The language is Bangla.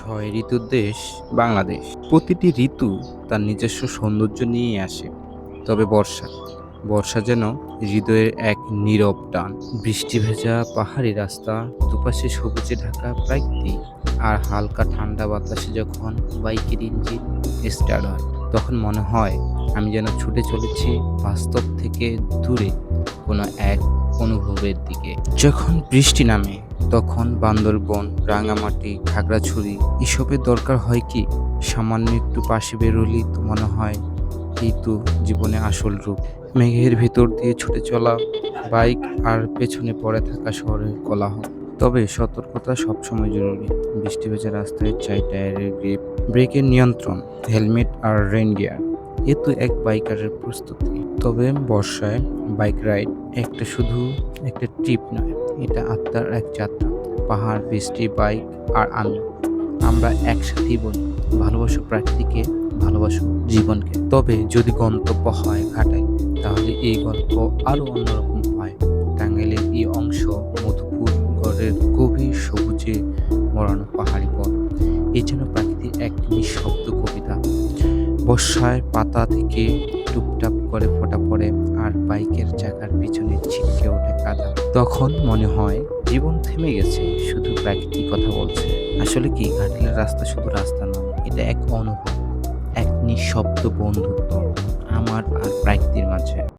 ছয় ঋতুর দেশ বাংলাদেশ। প্রতিটি ঋতু তার নিজস্ব সৌন্দর্য নিয়ে আসে, তবে বর্ষা। বর্ষা যেন হৃদয়ের এক নীরব টান। বৃষ্টি ভেজা পাহাড়ি রাস্তা, দুপাশে সবুজে ঢাকা প্রাকৃতিক, আর হালকা ঠান্ডা বাতাসে যখন বাইকের ইঞ্জিন স্টার্ট হয়, তখন মনে হয় আমি যেন ছুটে চলেছি বাস্তব থেকে দূরে। কোনো এক অনুভবের দিকে। যখন বৃষ্টি নামে, তখন বান্দরবন, রাঙামাটি, খাগড়াছড়ি এসবের দরকার হয় কি? সামান্য একটু পাশে বেরোলেই তো মনে হয় এই তো জীবনে আসল রূপ। মেঘের ভেতর দিয়ে ছুটে চলা বাইক আর পেছনে পড়ে থাকা শহরের কোলাহল। তবে সতর্কতা সবসময় জরুরি। বৃষ্টি ভেজা রাস্তায় চাই টায়ারের গ্রিপ, ব্রেকের নিয়ন্ত্রণ, হেলমেট আর রেন গিয়ার এ তো এক বাইকারের প্রস্তুতি। তবে বর্ষায় বাইক রাইড একটা শুধু একটা ট্রিপ নয়, এটা আত্মার এক যাত্রা। পাহাড়, বৃষ্টি, বাইক আর আমি। আমরা একসাথেই বলি, ভালোবাসো প্রাকৃতিকে, ভালোবাসো জীবনকে। তবে যদি গন্তব্য হয় ঘাটাই তাহলে এই গল্প আরও অন্যরকম হয়। টাঙ্গাইলের এই অংশ মধুপুর গড়ের গভীর সবুজে মরানো পাহাড়ি পথ। এই যেন প্রাকৃতিক এক কবিতা বর্ষায় পাতা থেকে টুপটাপ করে ফোটা পড়ে আর বাইকের চাকার পিছনে ছিটকে ওঠে কাদা। তখন মনে হয় জীবন থেমে গেছে, শুধু প্রাকৃতিক কথা বলছে। আসলে কি ঘাটলের রাস্তা শুধু রাস্তা নয়, এটা এক অনুভব এক নিঃশব্দ বন্ধুত্ব আমার আর প্রাকৃতির মাঝে।